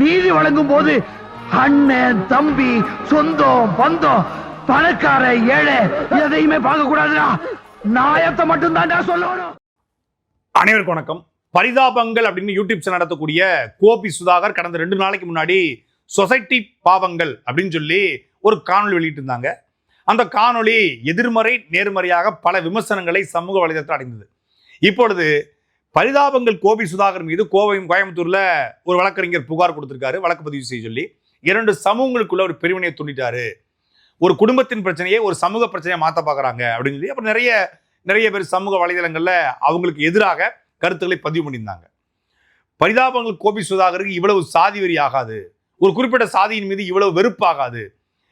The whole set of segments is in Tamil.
நீதி வழங்கும் போது அண்ணன் தம்பி சொந்தம் பந்தம் பணக்கார ஏழை எதையுமே பார்க்க கூடாதுடா நாயத்தை மட்டும் தான்டா சொல்லணும். அனைவருக்கும் வணக்கம். பரிதாபங்கள் அப்படின்னு யூடியூப் சேனல் நடத்தக்கூடிய கோபி சுதாகர் கடந்த ரெண்டு நாளைக்கு முன்னாடி சொசைட்டி பாவங்கள் அப்படின்னு சொல்லி ஒரு காணொளி வெளியிட்டிருந்தாங்க. அந்த காணொளி எதிர்மறை நேர்மறையாக பல விமர்சனங்களை சமூக வலைதளத்தில் அடைந்தது. இப்பொழுது பரிதாபங்கள் கோபி சுதாகர் மீது கோவை கோயம்புத்தூர்ல ஒரு வழக்கறிஞர் புகார் கொடுத்திருக்காரு. வழக்கு பதிவு செய்ய சொல்லி இரண்டு சமூகங்களுக்குள்ள ஒரு பிரிவினையை தூண்டிட்டாரு. ஒரு குடும்பத்தின் பிரச்சனையை ஒரு சமூக பிரச்சனையை மாத்த பார்க்குறாங்க அப்படின்னு சொல்லி அப்புறம் நிறைய நிறைய பேர் சமூக வலைதளங்கள்ல அவங்களுக்கு எதிராக கருத்துக்களை பதிவு பண்ணியிருந்தாங்க. பரிதாபங்கள் கோபி சுதாகருக்கு இவ்வளவு சாதி வரி ஆகாது. ஒரு குறிப்பிட்ட சாதியின் மீது இவ்வளவு வெறுப்பாகாது.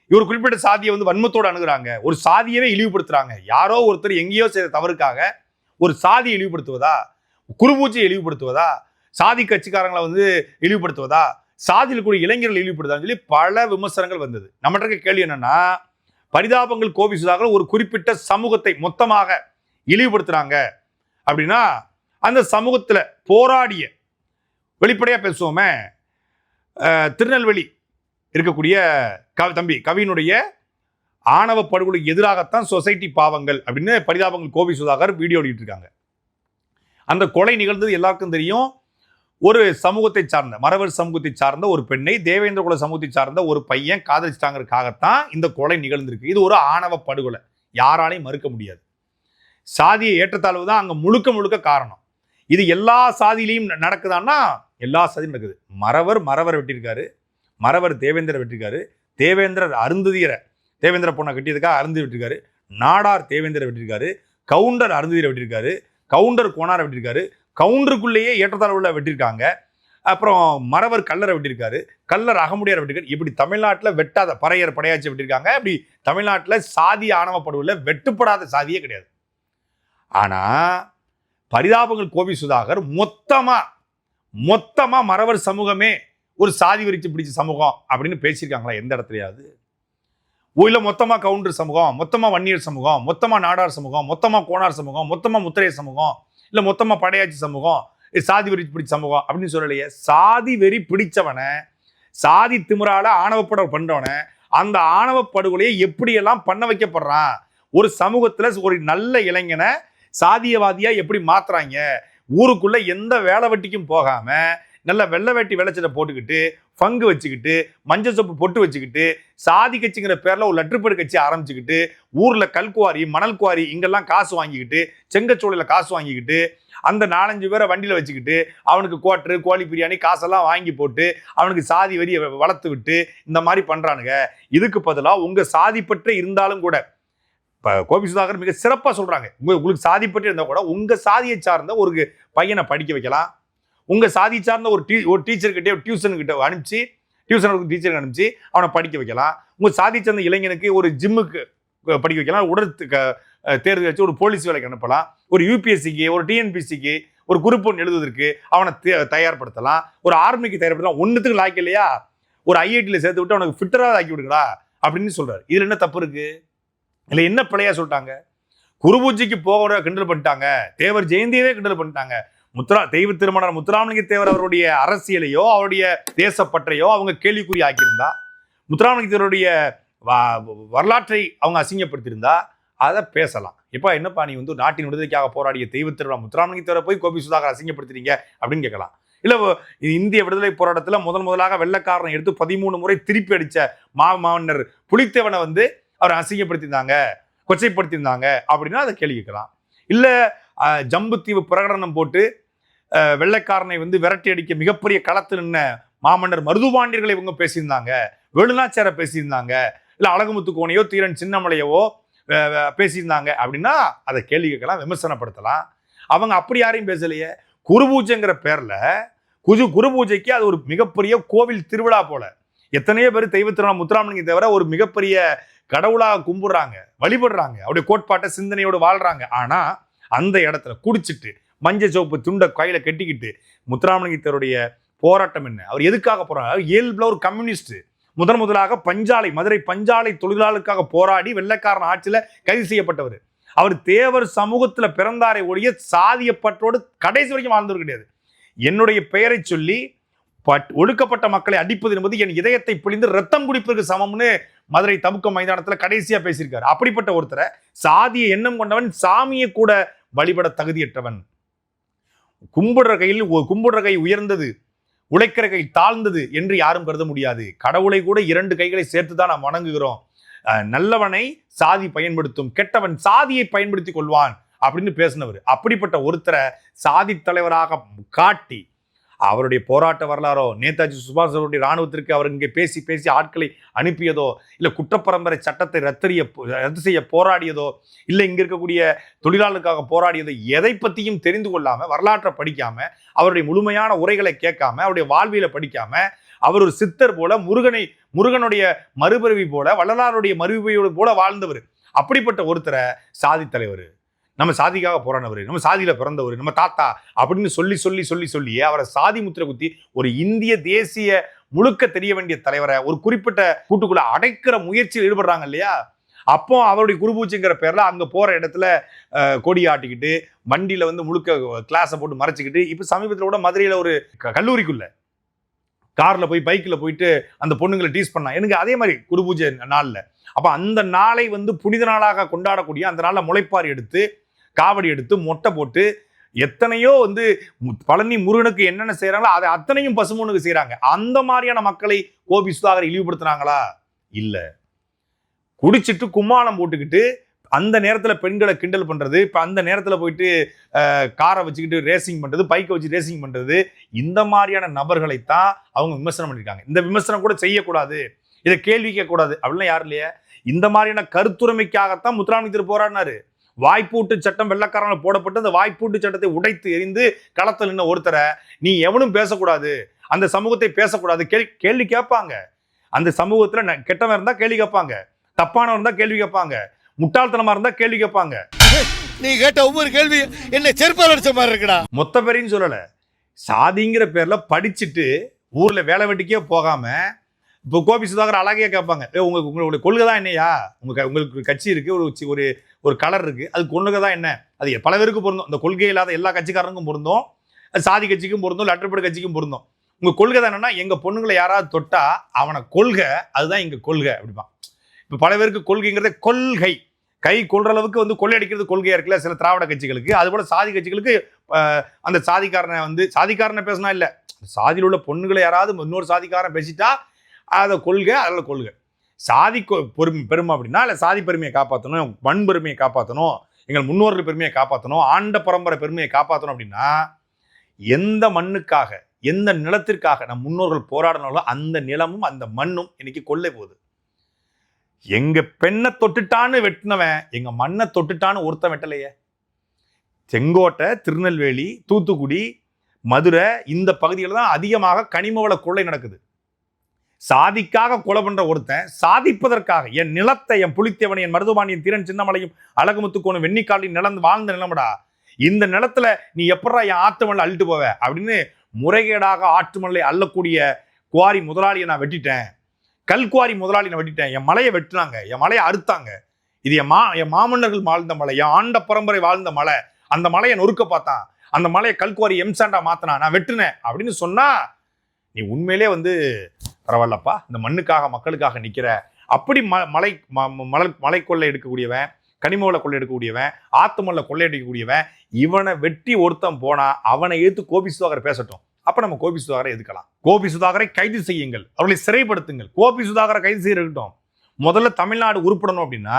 இவர் குறிப்பிட்ட சாதியை வந்து வன்மத்தோடு அணுகிறாங்க. ஒரு சாதியவே இழிவுபடுத்துறாங்க. யாரோ ஒருத்தர் எங்கேயோ செய்த தவறுக்காக ஒரு சாதியை இழிவுபடுத்துவதா? குருபூச்சியை இழிவுபடுத்துவதா? சாதி கட்சிக்காரங்களை வந்து இழிவுபடுத்துவதா? சாதியில் கூடிய இளைஞர்கள் இழிவுபடுத்தான்னு சொல்லி பல விமர்சனங்கள் வந்தது. நம்மகிட்ட இருக்க கேள்வி என்னன்னா பரிதாபங்கள் கோபி சுதாகர் ஒரு குறிப்பிட்ட சமூகத்தை மொத்தமாக இழிவுபடுத்துறாங்க. அப்படின்னா அந்த சமூகத்தில் போராடிய வெளிப்படையாக பேசுவோமே திருநெல்வேலி இருக்கக்கூடிய கவி தம்பி கவியினுடைய ஆணவ படுகொலைக்கு எதிராகத்தான் சொசைட்டி பாவங்கள் அப்படின்னு பரிதாபங்கள் கோபி சுதாகர் வீடியோ வெளியிட்டு இருக்காங்க அந்த கொலை நிகழ்ந்தது எல்லாருக்கும் தெரியும். ஒரு சமூகத்தை சார்ந்த மறவர் சமூகத்தை சார்ந்த ஒரு பெண்ணை தேவேந்திர குல சமூகத்தை சார்ந்த ஒரு பையன் காதலிச்சிட்டாங்கிறதுக்காகத்தான் இந்த கொலை நிகழ்ந்திருக்கு. இது ஒரு ஆணவ படுகொலை. யாராலையும் மறுக்க முடியாது. சாதியை ஏற்றத்தாழ்வு தான் அங்கே முழுக்க முழுக்க காரணம். இது எல்லா சாதியிலையும் நடக்குதான்னா எல்லா சாதியும் நடக்குது. மறவர் மறவர் வெட்டியிருக்காரு. மறவர் தேவேந்திர வெட்டியிருக்காரு. தேவேந்திரர் அருந்ததியரை தேவேந்திர பொண்ணை கட்டியதுக்காக அருந்தி வெட்டியிருக்காரு. நாடார் தேவேந்திர வெட்டியிருக்காரு. கவுண்டர் அருந்ததியரை வெட்டியிருக்காரு. கவுண்டர் கோணாரை வெட்டியிருக்காரு. கவுண்டருக்குள்ளேயே ஏற்றத்தாழ்வுள்ள வெட்டியிருக்காங்க. அப்புறம் மறவர் கல்லரை வெட்டியிருக்காரு. கல்லர் அகமுடியார் வெட்டியிருக்காரு. இப்படி தமிழ்நாட்டில் வெட்டாத பறையர் படையாச்சி வெட்டியிருக்காங்க. இப்படி தமிழ்நாட்டில் சாதி ஆணவப்படுவில் வெட்டுப்படாத சாதியே கிடையாது. ஆனால் பரிதாபங்கள் கோவி சுதாகர் மொத்தமாக மொத்தமாக மறவர் சமூகமே ஒரு சாதி விரிச்சு பிடிச்ச சமூகம் அப்படின்னு பேசியிருக்காங்களா எந்த இடத்துலயாவது? இல்லை மொத்தமாக கவுண்டர் சமூகம் மொத்தமாக வன்னியர் சமூகம் மொத்தமாக நாடார் சமூகம் மொத்தமாக கோணார் சமூகம் மொத்தமாக முத்திரைய சமூகம் இல்லை மொத்தமாக படையாச்சி சமூகம் இது சாதி வெறி பிடிச்ச சமூகம் அப்படின்னு சொல்லலையே. சாதி வெறி பிடிச்சவனை சாதி திமிரால் ஆணவப்பட பண்ணுறவனை அந்த ஆணவ படுகொலையை எப்படியெல்லாம் பண்ண வைக்கப்படுறான்? ஒரு சமூகத்தில் ஒரு நல்ல இளைஞனை சாதியவாதியாக எப்படி மாத்துறாங்க? ஊருக்குள்ள எந்த வேலை வெட்டிக்கும் போகாமல் நல்ல வெள்ளை வேட்டி வெள்ளச்சட்டை போட்டுக்கிட்டு பங்கு வச்சுக்கிட்டு மஞ்சள் சொப்பு பொட்டு வச்சுக்கிட்டு சாதி கட்சிங்கிற பேரில் ஒரு லட்டுப்பேடு கட்சி ஆரம்பிச்சுக்கிட்டு ஊரில் கல்குவாரி மணல் குவாரி இங்கெல்லாம் காசு வாங்கிக்கிட்டு செங்கச்சோலையில காசு வாங்கிக்கிட்டு அந்த நாலஞ்சு பேரை வண்டியில் வச்சுக்கிட்டு அவனுக்கு கோட்ரு கோழி பிரியாணி காசெல்லாம் வாங்கி போட்டு அவனுக்கு சாதி வரியை வளர்த்து விட்டு இந்த மாதிரி பண்ணுறானுங்க இதுக்கு பதிலாக உங்கள் சாதி பற்றி இருந்தாலும் கூட இப்போ கோபி சுதாகர் மிக சிறப்பாக சொல்கிறாங்க உங்களுக்கு சாதி பற்றி இருந்தால் கூட உங்கள் சாதியை சார்ந்த ஒரு பையனை படிக்க வைக்கலாம். உங்கள் சாதி சார்ந்த ஒரு டீ ஒரு டீச்சர்கிட்டே ஒரு டியூஷனுக்கிட்ட அனுப்பிச்சு டியூஷனுக்கு டீச்சருக்கு அனுப்பிச்சு அவனை படிக்க வைக்கலாம். உங்கள் சாதி சார்ந்த இளைஞனுக்கு ஒரு ஜிம்முக்கு படிக்க வைக்கலாம். உடல் க- தேர்வு வச்சு ஒரு போலீஸ் வேலைக்கு அனுப்பலாம். ஒரு யூபிஎஸ்சிக்கு ஒரு டிஎன்பிஎஸ்சிக்கு ஒரு குரூப் ஒன்று எழுதுவதற்கு அவனை தயார்படுத்தலாம். ஒரு ஆர்மிக்கு தயார்படுத்தலாம். ஒன்றுத்துக்கு லாய்க்கு இல்லையா? ஒரு ஐஐடியில் சேர்த்து விட்டு அவனுக்கு ஃபிட்டராக ஆக்கி விடுங்களா அப்படின்னு சொல்கிறார் இதில் என்ன தப்பு இருக்குது இல்லை என்ன பிழையா சொல்லிட்டாங்க? குருபூஜைக்கு போக கிண்டல் பண்ணிட்டாங்க. தேவர் ஜெயந்தியவே கிண்டல் பண்ணிட்டாங்க. முத்துரா தெய்வ திருமணர் முத்துராமலிங்க தேவர் அவருடைய அரசியலையோ அவருடைய தேசப்பற்றையோ அவங்க கேள்விக்குறி ஆக்கியிருந்தா முத்துராமலிங்க தேவருடைய வரலாற்றை அவங்க அசிங்கப்படுத்தியிருந்தா அதை பேசலாம். இப்போ என்னப்பா நீ வந்து நாட்டின் விடுதலைக்காக போராடிய தெய்வ திருமணம் முத்துராமலிங்க தேவரை போய் கோபி சுதாகர் அசிங்கப்படுத்துறீங்க அப்படின்னு கேட்கலாம். இல்லை இந்திய விடுதலை போராட்டத்தில் முதன் முதலாக வெள்ளக்காரனை எடுத்து பதிமூணு முறை திருப்பி அடித்த மா மாமன்னர் புலித்தேவனை வந்து அவர் அசிங்கப்படுத்தியிருந்தாங்க கொச்சைப்படுத்தியிருந்தாங்க அப்படின்னா அதை கேள்வி கேட்கலாம். இல்லை ஜம்புத்தீவு பிரகடனம் போட்டு வெள்ளைக்காரனை வந்து விரட்டி அடிக்க மிகப்பெரிய களத்தில் நின்ன மாமன்னர் மருதுபாண்டியர்களை இவங்க பேசியிருந்தாங்க. வேலுநாச்சியார பேசியிருந்தாங்க. இல்லை அழகுமுத்து கோனையோ தீரன் சின்னமலையவோ பேசியிருந்தாங்க அப்படின்னா அதை கேள்வி கேட்கலாம் விமர்சனப்படுத்தலாம். அவங்க அப்படி யாரையும் பேசலையே. குருபூஜைங்கிற பேரில் குஜு குருபூஜைக்கு அது ஒரு மிகப்பெரிய கோவில் திருவிழா போல. எத்தனையோ பேர் தெய்வ திருநாள் முத்துராமலிங்க தவிர ஒரு மிகப்பெரிய கடவுளாக கும்பிடுறாங்க வழிபடுறாங்க. அவருடைய கோட்பாட்டை சிந்தனையோடு வாழ்றாங்க. ஆனால் அந்த இடத்துல குடிச்சிட்டு மஞ்சள் சோப்பு துண்டை கையில் கட்டிக்கிட்டு முத்துராமலிங்கத்தருடைய போராட்டம் என்ன? அவர் எதுக்காக போகிறார் இயல்பில் ஒரு கம்யூனிஸ்ட் முதன் முதலாக பஞ்சாலை மதுரை பஞ்சாலை தொழிலாளருக்காக போராடி வெள்ளைக்காரன் ஆட்சியில் கைது செய்யப்பட்டவர். அவர் தேவர் சமூகத்தில் பிறந்தாரை ஒழிய சாதிய பற்றோடு கடைசி வரைக்கும் வாழ்ந்தவர் கிடையாது. என்னுடைய பெயரை சொல்லி பட் ஒடுக்கப்பட்ட மக்களை அடிப்பது என்பது என் இதயத்தை பிழிந்து ரத்தம் குடிப்பதற்கு சமம்னு மதுரை தமுக்க மைதானத்தில் கடைசியாக பேசியிருக்காரு. அப்படிப்பட்ட ஒருத்தரை சாதிய எண்ணம் கொண்டவன் சாமியை கூட வழிபட தகுதியற்றவன். கும்பிடுற கையில் கும்பிடுற கை உயர்ந்தது உழைக்கிற கை தாழ்ந்தது என்று யாரும் கருத முடியாது. கடவுளை கூட இரண்டு கைகளை சேர்த்து தான் நாம் வணங்குகிறோம். நல்லவனை சாதி பயன்படுத்தும் கெட்டவன் சாதியை பயன்படுத்திக் கொள்வான் அப்படின்னு பேசினவர். அப்படிப்பட்ட ஒருத்தரை சாதி தலைவராக காட்டி அவருடைய போராட்ட வரலாறோ நேதாஜி சுபாஷ் அவருடைய ராணுவத்திற்கு அவர் இங்கே பேசி பேசி ஆட்களை அனுப்பியதோ இல்லை குற்றப்பரம்பரை சட்டத்தை ரத்தறிய ரத்து செய்ய போராடியதோ இல்லை இங்கே இருக்கக்கூடிய தொழிலாளருக்காக போராடியதோ எதை பற்றியும் தெரிந்து கொள்ளாமல் வரலாற்றை படிக்காமல் அவருடைய முழுமையான உரைகளை கேட்காம அவருடைய வாழ்வியலை படிக்காமல் அவர் ஒரு சித்தர் போல முருகனை முருகனுடைய மறுபிறவி போல வள்ளலாருடைய மறுபிறவியோடு போல வாழ்ந்தவர். அப்படிப்பட்ட ஒருத்தரை சாதி தலைவர். நம்ம சாதிக்காக போராடினவர் நம்ம சாதியில் பிறந்தவர் நம்ம தாத்தா அப்படின்னு சொல்லி சொல்லி சொல்லி சொல்லி அவரை சாதி முத்திரை குத்தி ஒரு இந்திய தேசிய முழுக்க தெரிய வேண்டிய தலைவரை ஒரு குறிப்பிட்ட கூட்டுக்குள்ள அடைக்கிற முயற்சியில் ஈடுபடுறாங்க இல்லையா? அப்போ அவருடைய குருபூச்சிங்கிற பேரில் அங்கே போகிற இடத்துல கொடி ஆட்டிக்கிட்டு வண்டியில் வந்து முழுக்க கிளாஸை போட்டு மறைச்சிக்கிட்டு இப்போ சமீபத்தில் கூட மதுரையில் ஒரு க- காரில் போய் பைக்கில் போயிட்டு அந்த பொண்ணுங்களை டீஸ் பண்ணான் எனக்கு அதே மாதிரி குரு பூஜை நாளில். அப்போ அந்த நாளை வந்து புனித நாளாக கொண்டாடக்கூடிய அந்த நாளில் முளைப்பார் எடுத்து காவடி எடுத்து மொட்டை போட்டு எத்தனையோ வந்து மு- பழனி முருகனுக்கு என்னென்ன செய்கிறாங்களோ அதை அத்தனையும் பசுமனுக்கு செய்கிறாங்க அந்த மாதிரியான மக்களை கோபி சுதாகர் இழிவுபடுத்துனாங்களா? இல்லை. குடிச்சிட்டு கும்மாளம் போட்டுக்கிட்டு அந்த நேரத்தில் பெண்களை கிண்டல் பண்ணுறது இப்போ அந்த நேரத்தில் போயிட்டு காரை வச்சுக்கிட்டு ரேசிங் பண்ணுறது பைக்கை வச்சு ரேசிங் பண்ணுறது இந்த மாதிரியான நபர்களைத்தான் அவங்க விமர்சனம் பண்ணியிருக்காங்க இந்த விமர்சனம் கூட செய்யக்கூடாது. இதை கேள்வி கேட்கக்கூடாது. அப்படிலாம் யாரும் இல்லையா. இந்த மாதிரியான கருத்துரிமைக்காகத்தான் முத்துராமலிங்கர் போராடினாரு. வாய்ப்பூட்டு சட்டம் வெள்ளக்காரங்க போடப்பட்டு அந்த வாய்ப்பூட்டு சட்டத்தை உடைத்து எரிந்து களத்தில் நின்ன ஒருத்தரை நீ எவனும் பேசக்கூடாது. அந்த சமூகத்தை பேசக்கூடாது. கேள்வி கேள்வி கேட்பாங்க. அந்த சமூகத்துல கெட்டவன் இருந்தா கேள்வி கேட்பாங்க. தப்பானவன் இருந்தா கேள்வி கேட்பாங்க. முட்டாள்தனமா இருந்தா கேள்வி கேட்பாங்க. நீ கேட்ட ஒவ்வொரு கேள்வி என்ன செருப்பால் அடிச்ச மாதிரி இருக்குடா. மொத்த பேரையும் சொல்லல. சாதிங்கிற பேர்ல படிச்சுட்டு ஊர்ல வேலை வெட்டிக்கே போகாம இப்போ கோபி சுதாகர் அழகையா கேட்பாங்க ஏ உங்களுக்கு உங்களுடைய கொள்கை தான் என்னையா? உங்க உங்களுக்கு கட்சி இருக்கு ஒரு ஒரு ஒரு கலர் இருக்கு அது கொள்கை தான் என்ன? அது பல பேருக்கு பொருந்தும். அந்த கொள்கை இல்லாத எல்லா கட்சிக்காரனுக்கும் பொருந்தும். அது சாதி கட்சிக்கும் பொருந்தும் லட்டர்படி கட்சிக்கும் பொருந்தும். உங்க கொள்கை தான் என்னன்னா எங்க பொண்ணுங்களை யாராவது தொட்டா அவனை கொள்கை அதுதான் எங்க கொள்கை அப்படிப்பான் இப்போ பல பேருக்கு கொள்கைங்கிறதே கொள்கை. கை கொள்ற அளவுக்கு வந்து கொள்ளையடிக்கிறது கொள்கையா இருக்குல்ல சில திராவிட கட்சிகளுக்கு. அது போல சாதி கட்சிகளுக்கு அந்த சாதிக்காரனை வந்து சாதிக்காரனை பேசினா இல்லை. சாதியில் உள்ள பொண்ணுகளை யாராவது இன்னொரு சாதிக்காரன் பேசிட்டா அதை கொள்கை அதில் கொள்கை. சாதி கொ- பெருமை பெருமை அப்படின்னா இல்லை சாதி பெருமையை காப்பாற்றணும் மண் பெருமையை காப்பாற்றணும் எங்கள் முன்னோர்கள் பெருமையை காப்பாற்றணும் ஆண்ட பரம்பரை பெருமையை காப்பாற்றணும் அப்படின்னா எந்த மண்ணுக்காக எந்த நிலத்திற்காக நம் முன்னோர்கள் போராடினாலும் அந்த நிலமும் அந்த மண்ணும் இன்னைக்கு கொள்ளை போகுது. எங்க பெண்ணை தொட்டுட்டான்னு வெட்டினவன் எங்க மண்ணை தொட்டுட்டான்னு ஒருத்தன் வெட்டலையே. செங்கோட்டை திருநெல்வேலி தூத்துக்குடி மதுரை இந்த பகுதியில் தான் அதிகமாக கனிம வள கொள்ளை நடக்குது. சாதிக்காக கொலை பண்ற ஒருத்தன் சாதிப்பதற்காக என் நிலத்தை என் புலித்தேவனை என் மருதுபாணியின் தீரன் சின்னமலையும் அழகுமுத்துக்கோணும் வெண்ணிக்காலையும் நிலந்து வாழ்ந்த நிலமடா? இந்த நிலத்துல நீ எப்படா என் ஆத்து மணலை அள்ளிட்டு போவ? அப்படின்னு முறைகேடாக ஆற்று மணலை அள்ளக்கூடிய குவாரி முதலாளியை நான் வெட்டிட்டேன். கல்குவாரி முதலாளி நான் வெட்டிட்டேன். என் மலையை வெட்டினாங்க. என் மலையை அறுத்தாங்க. இது என் மா என் மாமன்னர்கள் வாழ்ந்த மலை என் ஆண்ட பரம்பரை வாழ்ந்த மலை. அந்த மலையை நொறுக்க பார்த்தான். அந்த மலையை கல்குவாரி எம்சாண்டா மாத்தினா நான் வெட்டினேன். அப்படின்னு சொன்னா நீ உண்மையிலே வந்து பரவாயில்லப்பா இந்த மண்ணுக்காக மக்களுக்காக நிற்கிற அப்படி ம மலை ம- ம- மலை மலை கொள்ளை எடுக்கக்கூடியவன் கனிமவளை கொள்ளை எடுக்கக்கூடியவன் ஆத்துமல்ல கொள்ளை எடுக்கக்கூடியவன் இவனை வெட்டி ஒருத்தன் போனா அவனை எதிர்த்து கோபி சுதாகர் பேசட்டும். அப்ப நம்ம கோபி சுதாகரை எதுக்கலாம் கோபி சுதாகரை கைது செய்யுங்கள். அவர்களை சிறைப்படுத்துங்கள். கோபி சுதாகரை கைது செய்திருக்கட்டும் முதல்ல தமிழ்நாடு உருப்படணும் அப்படின்னா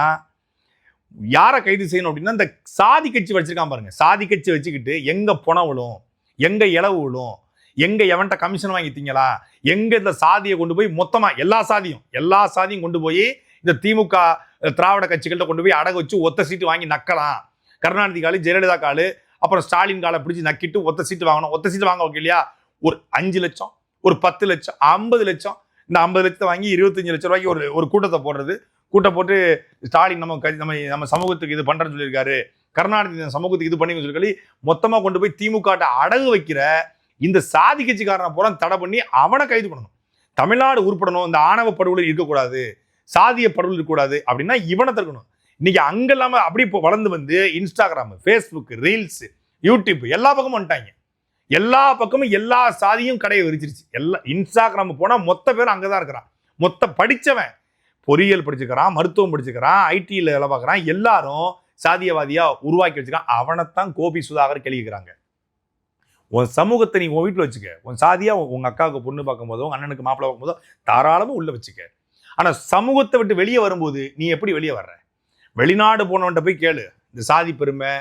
யாரை கைது செய்யணும் அப்படின்னா இந்த சாதி கட்சி வச்சிருக்கான் பாருங்க. சாதி கட்சி வச்சுக்கிட்டு எங்க பணம் எங்கே எங்க இளவு விழும் எங்கே எவன்ட்ட கமிஷன் வாங்கி திங்களா எங்கே இந்த சாதியை கொண்டு போய் மொத்தமாக எல்லா சாதியும் எல்லா சாதியும் கொண்டு போய் இந்த திமுக திராவிட கட்சிகள்கிட்ட கொண்டு போய் அடகு வச்சு ஒத்த சீட்டு வாங்கி நக்கலாம். கருணாநிதி காலு ஜெயலலிதா காலு அப்புறம் ஸ்டாலின் காலை பிடிச்சி நக்கிட்டு ஒத்த சீட்டு வாங்கணும். ஒத்த சீட்டு வாங்க இல்லையா? ஒரு அஞ்சு லட்சம் ஒரு பத்து லட்சம் ஐம்பது லட்சம். இந்த ஐம்பது லட்சத்தை வாங்கி இருபத்தஞ்சு லட்சம் ரூபாய்க்கு ஒரு ஒரு கூட்டத்தை போடுறது. கூட்டம் போட்டு ஸ்டாலின் நம்ம க- நம்ம நம்ம சமூகத்துக்கு இது பண்ணுறேன்னு சொல்லியிருக்காரு. கருணாநிதி சமூகத்துக்கு இது பண்ணி சொல்லி மொத்தமாக கொண்டு போய் திமுக அடகு வைக்கிற இந்த சாதி கட்சிக்காரனை பூரா தடை பண்ணி அவனை கைது பண்ணணும். தமிழ்நாடு உருப்படணும் இந்த ஆணவ படுகொலை இருக்கக்கூடாது சாதிய படுகொலை இருக்கக்கூடாது அப்படின்னா இவனை தடுக்கணும். இன்னைக்கு அங்க இல்லாமல் அப்படி இப்போ வளர்ந்து வந்து இன்ஸ்டாகிராம் ஃபேஸ்புக் ரீல்ஸ் யூடியூப் எல்லா பக்கமும் வந்துட்டாங்க. எல்லா பக்கமும் எல்லா சாதியும் கடையை விரிச்சிருச்சு. எல்லா இன்ஸ்டாகிராம் போனால் மொத்த பேரும் அங்கதான் இருக்கிறான். மொத்த படிச்சவன் பொறியியல் படிச்சுக்கிறான் மருத்துவம் படிச்சுக்கிறான் ஐடியில் வேலை பார்க்குறான் எல்லாரும் சாதியவாதியாக உருவாக்கி வச்சுக்கிறான் அவனைத்தான் கோபி சுதாகர் கேள்விக்கிறாங்க உன் சமூகத்தை நீ உன் வீட்டில் வச்சுக்க. உன் சாதியா உன் உங்க அக்காவுக்கு பொண்ணு பார்க்கும் போதோ உங்க அண்ணனுக்கு மாப்பிள்ளை பார்க்கும் போதோ தாராளமாக உள்ள வச்சுக்க. ஆனா சமூகத்தை விட்டு வெளியே வரும்போது நீ எப்படி வெளியே வர்ற? வெளிநாடு போனவன்ட்ட போய் கேளு. இந்த சாதி பெருமை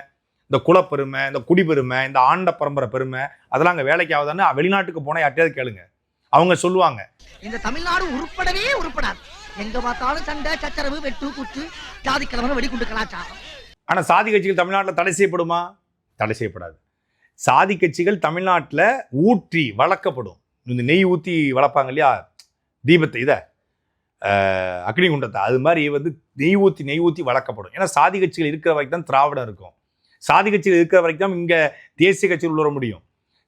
இந்த குலப்பெருமை இந்த குடிப்பெருமை இந்த ஆண்ட பரம்பரை பெருமை அதெல்லாம் அங்கே வேலைக்கு ஆகுதான்னு வெளிநாட்டுக்கு போனால் யார்ட்டையாவது கேளுங்க. அவங்க சொல்லுவாங்க. இந்த தமிழ்நாடு உருப்படவே உருப்படாது. எங்க பார்த்தாலும் சண்டை சச்சரவு வெட்டு குத்து ஜாதி கிழமை வெடிக்குண்டு கலாச்சாரம் ஆனால் சாதி கட்சிகள் தமிழ்நாட்டில் தடை செய்யப்படுமா? தடை செய்யப்படாது. சாதி கட்சிகள் தமிழ்நாட்டில் ஊற்றி வளர்க்கப்படும். இந்த நெய் ஊற்றி வளர்ப்பாங்க இல்லையா? தீபத்தை இதை அக்னிகுண்டத்தை அது மாதிரி வந்து நெய் ஊற்றி நெய் ஊற்றி வளர்க்கப்படும். ஏன்னா சாதி கட்சிகள் இருக்கிற வரைக்கும் தான் திராவிடம் இருக்கும். சாதி கட்சிகள் இருக்கிற வரைக்கும் தான் இங்கே தேசிய கட்சிகள் உள்ள முடியும்.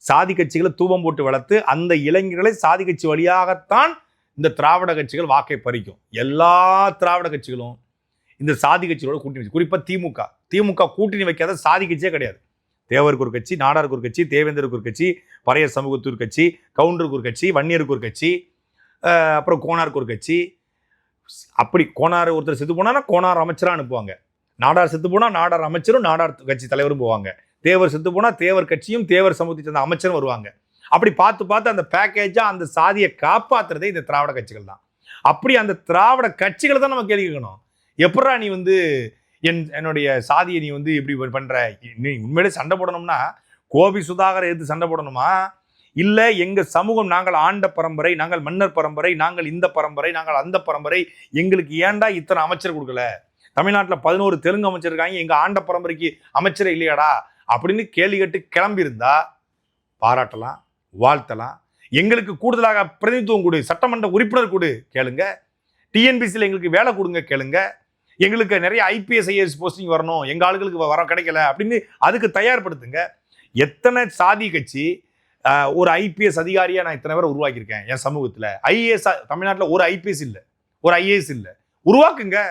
சாதி கட்சிகளை தூபம் போட்டு வளர்த்து அந்த இளைஞர்களை சாதி கட்சி வழியாகத்தான் இந்த திராவிட கட்சிகள் வாக்கை பறிக்கும். எல்லா திராவிட கட்சிகளும் இந்த சாதி கட்சிகளோட கூட்டணி வச்சு குறிப்பாக திமுக திமுக கூட்டணி வைக்காத சாதி கட்சியே கிடையாது. தேவருக்கு ஒரு கட்சி நாடாருக்கு ஒரு கட்சி தேவேந்தருக்கு ஒரு கட்சி பறைய சமூகத்து கட்சி கவுண்டருக்கு ஒரு கட்சி வன்னியருக்கு ஒரு கட்சி அப்புறம் கோனாருக்கு ஒரு கட்சி. அப்படி கோனார் ஒருத்தர் செத்து போனான்னா கோனார் அமைச்சராக அனுப்புவாங்க. நாடார் செத்து போனால் நாடார் அமைச்சரும் நாடார் கட்சி தலைவரும் போவாங்க. தேவர் செத்து போனால் தேவர் கட்சியும் தேவர் சமூகத்தை சேர்ந்த அமைச்சரும் வருவாங்க. அப்படி பார்த்து பார்த்து அந்த பேக்கேஜாக அந்த சாதியை காப்பாத்துறதே இந்த திராவிட கட்சிகள் தான். அப்படி அந்த திராவிட கட்சிகளை தான் நம்ம கேள்விக்கணும் எப்படா நீ வந்து என் என்னுடைய சாதியை நீ வந்து இப்படி பண்ணுற நீ உண்மையிலே சண்டை போடணும்னா கோபி சுதாகரை எதிர்த்து சண்டை போடணுமா? இல்லை எங்கள் சமூகம் நாங்கள் ஆண்ட பரம்பரை நாங்கள் மன்னர் பரம்பரை நாங்கள் இந்த பரம்பரை நாங்கள் அந்த பரம்பரை எங்களுக்கு ஏன்டா இத்தனை அமைச்சர் கொடுக்கல? தமிழ்நாட்டில் பதினோரு தெலுங்கு அமைச்சர் இருக்காங்க எங்கள் ஆண்ட பரம்பரைக்கு அமைச்சரே இல்லையாடா? அப்படின்னு கேள்வி கேட்டு கிளம்பியிருந்தா பாராட்டலாம் வாழ்த்தலாம். எங்களுக்கு கூடுதலாக பிரதிநிதித்துவம் கொடு சட்டமன்ற உறுப்பினர் கொடு கேளுங்க. டிஎன்பிசியில் எங்களுக்கு வேலை கொடுங்க கேளுங்க. எங்களுக்கு நிறைய ஐபிஎஸ் ஐஎஸ் போஸ்டிங் வரணும் எங்கள் ஆளுகளுக்கு வர கிடைக்கல அப்படின்னு அதுக்கு தயார்படுத்துங்க. எத்தனை சாதி கட்சி ஒரு ஐபிஎஸ் அதிகாரியாக நான் இத்தனை பேரை உருவாக்கியிருக்கேன் என் சமூகத்தில். ஐஏஎஸ் தமிழ்நாட்டில் ஒரு ஐபிஎஸ் இல்லை. ஒரு ஐஏஎஸ் இல்லை. உருவாக்குங்க.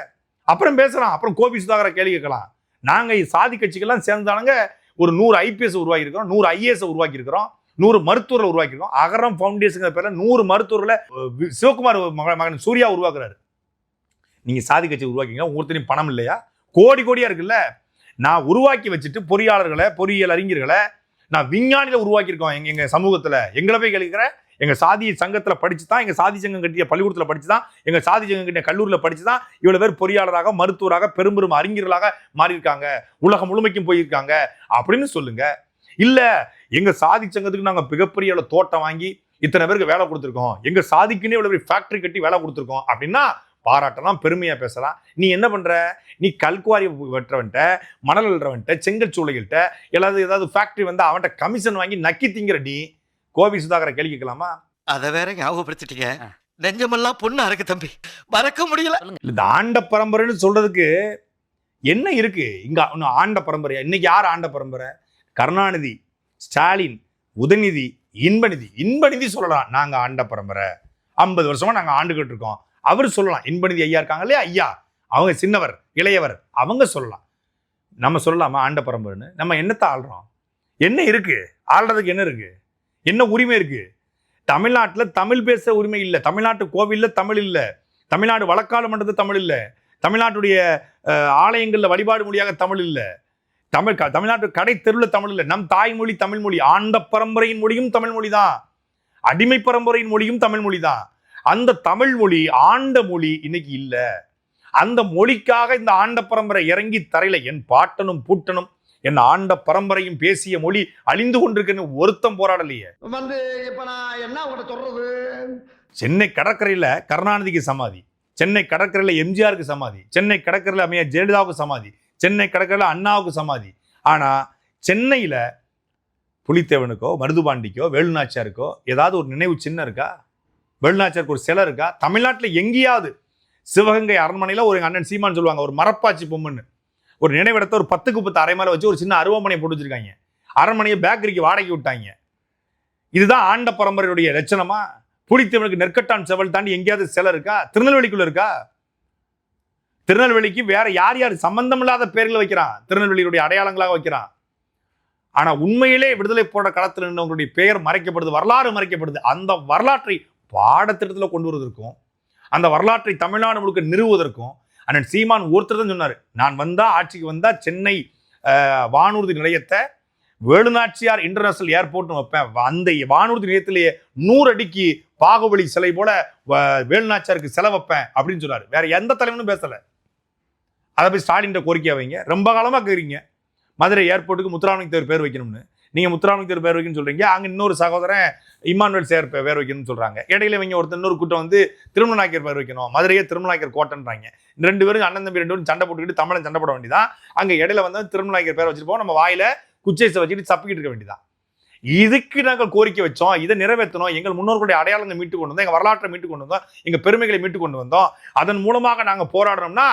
அப்புறம் பேசலாம் அப்புறம் கோபி சுதாகரை கேள்வி கேட்கலாம். நாங்கள் சாதி கட்சிகள்லாம் சேர்ந்தாலுங்க ஒரு நூறு ஐபிஎஸ் உருவாக்கியிருக்கிறோம் நூறு ஐஏஎஸ் உருவாக்கியிருக்கிறோம் நூறு மருத்துவரை உருவாக்கியிருக்கோம் அகரம் ஃபவுண்டேஷன் பேரில் நூறு மருத்துவர்களை சிவகுமார் மக- மகன் சூர்யா உருவாக்குறாரு. நீங்கள் சாதி கட்சி உருவாக்கிங்க ஒருத்தரையும் பணம் இல்லையா? கோடி கோடியா இருக்குல்ல? நான் உருவாக்கி வச்சுட்டு பொறியாளர்களை பொறியியல் அறிஞர்களை நான் விஞ்ஞானியில் உருவாக்கியிருக்கோம். எங்கள் எங்கள் சமூகத்தில். எங்களை போய் கேட்கிறேன் எங்கள் சாதி சங்கத்தில் படித்து தான் எங்கள் சாதி சங்கம் கட்டிய பள்ளிக்கூடத்தில் படித்து தான் எங்கள் சாதி சங்கம் கட்டிய கல்லூரியில் படித்து தான் இவ்வளோ பேர் பொறியாளராக மருத்துவராக பெரும் பெரும் அறிஞர்களாக மாறியிருக்காங்க. உலகம் முழுமைக்கும் போயிருக்காங்க. அப்படின்னு சொல்லுங்கள் இல்லை எங்கள் சாதி சங்கத்துக்கு நாங்கள் மிகப்பெரிய அளவு தோட்டம் வாங்கி இத்தனை பேருக்கு வேலை கொடுத்துருக்கோம். எங்கள் சாதிக்குன்னே இவ்வளோ பெரிய ஃபேக்ட்ரி கட்டி வேலை கொடுத்துருக்கோம். அப்படின்னா பாராட்டலாம் பெருமையா பேசலாம். நீ என்ன பண்ற? நீ கல்குவாரி வெட்டுறவன்ட்ட மணல் அள்ளுறவன்ட்ட செங்கல் சூளைகள்கிட்ட எல்லாவது ஏதாவது ஃபேக்டரி வந்து அவன்கிட்ட கமிஷன் வாங்கி நக்கி திங்கிற நீ கோபி சுதாகரை கேள்வி கேட்கலாமா? அத வேற ஞாபகப்படுத்திட்டீங்க. நெஞ்சமெல்லாம் பொண்ணா இருக்கு தம்பி. மறக்க முடியல. இந்த ஆண்ட பரம்பரைன்னு சொல்றதுக்கு என்ன இருக்கு? இங்க இன்னும் ஆண்ட பரம்பரையா? இன்னைக்கு யார் ஆண்ட பரம்பரை? கருணாநிதி ஸ்டாலின் உதயநிதி இன்பநிதி. இன்பநிதி சொல்லலாம். நாங்க ஆண்ட பரம்பரை. ஐம்பது வருஷமா நாங்க ஆண்டுகிட்டு இருக்கோம். அவர் சொல்லலாம். இன்பநிதி ஐயா இருக்காங்க இல்லையா? ஐயா. அவங்க சின்னவர் இளையவர் அவங்க சொல்லலாம். நம்ம சொல்லலாமா? ஆண்ட பரம்பரைன்னு. நம்ம என்னத்தை ஆள்றோம்? என்ன இருக்கு? ஆள்றதுக்கு என்ன இருக்கு? என்ன உரிமை இருக்கு? தமிழ்நாட்டில் தமிழ் பேச உரிமை இல்லை. தமிழ்நாட்டு கோவிலில் தமிழ் இல்லை. தமிழ்நாடு வழக்காடு மன்றத்து தமிழ் இல்லை. தமிழ்நாட்டுடைய ஆலயங்களில் வழிபாடு மொழியாக தமிழ் இல்லை. தமிழ் க- தமிழ்நாட்டு கடை தெருவில் தமிழ் இல்லை. நம் தாய்மொழி தமிழ் மொழி ஆண்ட பரம்பரையின் மொழியும் தமிழ் மொழி தான் அடிமை பரம்பரையின் மொழியும் தமிழ் மொழி தான் அந்த தமிழ் மொழி ஆண்ட மொழி இன்னைக்கு இல்ல. அந்த மொழிக்காக இந்த ஆண்ட பரம்பரை இறங்கி தரையில என் பாட்டனும் பூட்டனும் என் ஆண்ட பரம்பரையும் பேசிய மொழி அழிந்து கொண்டிருக்குன்னு ஒருத்தம் போராடலையே. வந்து இப்ப நான் என்ன சொல்றது? சென்னை கடற்கரையில் கருணாநிதிக்கு சமாதி சென்னை கடற்கரையில் எம்ஜிஆருக்கு சமாதி சென்னை கடற்கரையில் அமைய ஜெயலலிதாவுக்கு சமாதி சென்னை கடற்கரையில் அண்ணாவுக்கு சமாதி. ஆனால் சென்னையில் புலித்தேவனுக்கோ மருதுபாண்டிக்கோ வேலுநாச்சியாருக்கோ ஏதாவது ஒரு நினைவு சின்னம் இருக்கா? வேலுநாச்சியாருக்கு ஒரு சிலை இருக்கா? தமிழ்நாட்டில் எங்கேயாவது சிவகங்கை அரண்மனையில் ஒரு அண்ணன் சீமான் சொல்லுவாங்க ஒரு மரப்பாச்சி பொம்முன்னு. ஒரு நினைவிடத்தை ஒரு பத்துக்கு பத்து அரை மேலே வச்சு ஒரு சின்ன அருவமனையை போட்டு வச்சிருக்காங்க. அரண்மனையை பேக்கரிக்கு வாடகைக்கு விட்டாங்க. இதுதான் ஆண்ட பரம்பரையுடைய லட்சணமா? புலித்தமிழுக்கு நெற்கட்டான் செவல் தாண்டி எங்கேயாவது சிலை இருக்கா? திருநெல்வேலிக்குள்ள இருக்கா? திருநெல்வேலிக்கு வேற யார் யார் சம்பந்தம் இல்லாத பேர்களை வைக்கிறான்? திருநெல்வேலியுடைய அடையாளங்களாக வைக்கிறான். ஆனா உண்மையிலே விடுதலை போராட்ட களத்தில் நின்றவங்களுடைய பெயர் மறைக்கப்படுது வரலாறு மறைக்கப்படுது. அந்த வரலாற்றை பாடத்திட்டத்தில் கொண்டு வருவதற்கும் அந்த வரலாற்றை தமிழ்நாடு முழுக்க நிறுவுவதற்கும் அண்ணன் சீமான் ஒருத்தர் தான் சொன்னார். நான் வந்தால் ஆட்சிக்கு வந்தால் சென்னை வானூர்தி நிலையத்தை வேலுநாச்சியார் இன்டர்நேஷனல் ஏர்போர்ட்னு வைப்பேன். அந்த வானூர்தி நிலையத்திலேயே நூறு அடிக்கு பாகுபலி சிலை போல வ- வேலுநாச்சியாருக்கு செலை வைப்பேன் அப்படின்னு சொன்னார். வேற எந்த தலைவனும் பேசலை. அதை போய் ஸ்டாலின் கோரிக்கை வைங்க. ரொம்ப காலமாக கேக்குறீங்க. மதுரை ஏர்போர்ட்டுக்கு முத்துராமலிங்க தேவர் பேர் வைக்கணும்னு. நீங்க முத்துராமலிங்கத்தர் பேர் வைக்கணும்னு சொல்றீங்க. அங்க இன்னொரு சகோதரன் இம்மானுவேல் சேர் பேர் வைக்கணும்னு சொல்றாங்க. இடையில இவங்க ஒருத்தர் இன்னொரு கூட்டம் வந்து திருமணநாயக்கர் பேர் வைக்கணும். மதுரையே திருமணநாயக்கர் கோட்டைன்றாங்க. இந்த ரெண்டு பேரும் அண்ணன் தம்பி ரெண்டு பேரும் சண்டை போட்டுக்கிட்டு தமிழன் சண்டை போட வேண்டியதான் அங்க இடையில வந்து திருமணநாயக்கர் பேர் வச்சிருப்போம் நம்ம வாயில குச்சேசை வச்சுட்டு சப்பிக்கிட்டு இருக்க வேண்டியதான் இதுக்கு நாங்கள் கோரிக்கை வச்சோம். இதை நிறைவேற்றணும். எங்கள் முன்னோர்களுடைய அடையாளங்களை மீட்டு கொண்டு வந்தோம். எங்கள் வரலாற்றை மீட்டு கொண்டு வந்தோம். எங்கள் பெருமைகளை மீட்டு கொண்டு வந்தோம். அதன் மூலமாக நாங்கள் போராடுறோம்னா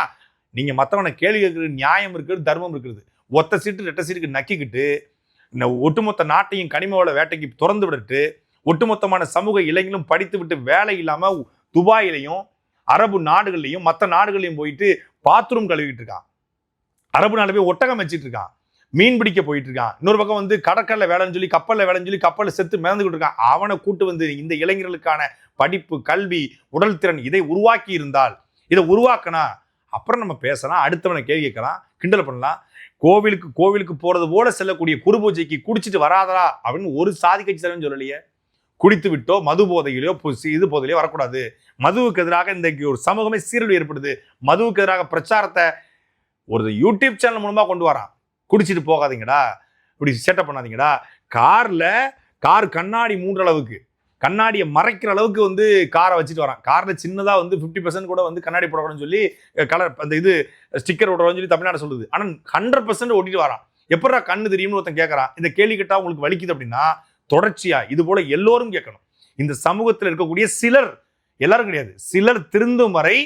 நீங்கள் மற்றவனை கேள்வி கேட்குறது நியாயம் இருக்குது தர்மம் இருக்குது ஒத்த சீட்டு ரெட்ட சீட்டுக்கு நக்கிக்கிட்டு இந்த ஒட்டுமொத்த நாட்டையும் கனிம வள வேட்டைக்கு திறந்து விட்டுட்டு ஒட்டுமொத்தமான சமூக இளைஞர்களும் படித்து விட்டு வேலை இல்லாமல் துபாயிலையும் அரபு நாடுகள்லையும் மற்ற நாடுகள்லையும் போயிட்டு பாத்ரூம் கழுவிட்டு இருக்கான். அரபு நாடு போய் ஒட்டகம் வச்சுட்டு இருக்கான். மீன் பிடிக்க போயிட்டு இருக்கான். இன்னொரு பக்கம் வந்து கடற்கரையில வேலைன்னு சொல்லி கப்பலில் வேலைன்னு சொல்லி கப்பலில் செத்து மிதந்துக்கிட்டு இருக்கான். அவனை கூட்டு வந்து இந்த இளைஞர்களுக்கான படிப்பு கல்வி உடல் திறன் இதை உருவாக்கி இருந்தால் இதை உருவாக்கினா அப்புறம் நம்ம பேசலாம் அடுத்தவனை கேள்வி கேட்கலாம் கிண்டல் பண்ணலாம். கோவிலுக்கு கோவிலுக்கு போறது போல செல்லக்கூடிய குரு பூஜைக்கு குடிச்சிட்டு வராதரா அப்படின்னு ஒரு சாதி கட்சி தலைவன் சொல்லலையே. குடித்து விட்டோ மது போதையிலையோ இது போதையிலோ வரக்கூடாது. மதுவுக்கு எதிராக இன்றைக்கு ஒரு சமூகமே சீரழிவு ஏற்படுது. மதுவுக்கு எதிராக பிரச்சாரத்தை ஒரு யூடியூப் சேனல் மூலமாக கொண்டு வரான் குடிச்சிட்டு போகாதீங்கடா. இப்படி செட்டப் பண்ணாதீங்கடா. காரில் கார் கண்ணாடி மூன்ற அளவுக்கு. கண்ணாடியை மறைக்கிற அளவுக்கு வந்து காரை வச்சுட்டு வரான். காரில் சின்னதாக வந்து 50% கூட வந்து கண்ணாடி போடக்கூடாதுன்னு சொல்லி கலர் அந்த இது ஸ்டிக்கர் ஓடுறோம்னு சொல்லி தமிழ்நாடு சொல்லுது. ஆனால் ஹண்ட்ரட் பர்சன்ட் ஓட்டிட்டு வரான். எப்படா கண்ணு தெரியும்னு ஒருத்தன் கேட்குறான் இந்த கேள்வி கேட்டால் உங்களுக்கு வலிக்குது அப்படின்னா தொடர்ச்சியாக இது போல் எல்லோரும் கேட்கணும். இந்த சமூகத்தில் இருக்கக்கூடிய சிலர் எல்லாரும் கிடையாது சிலர் திருந்தும் வரை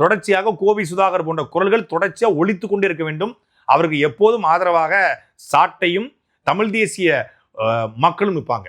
தொடர்ச்சியாக கோவி சுதாகர் போன்ற குரல்கள் தொடர்ச்சியாக ஒழித்து கொண்டே இருக்க வேண்டும். அவருக்கு எப்போதும் ஆதரவாக சாட்டையும் தமிழ் தேசிய மக்களும் நிற்பாங்க.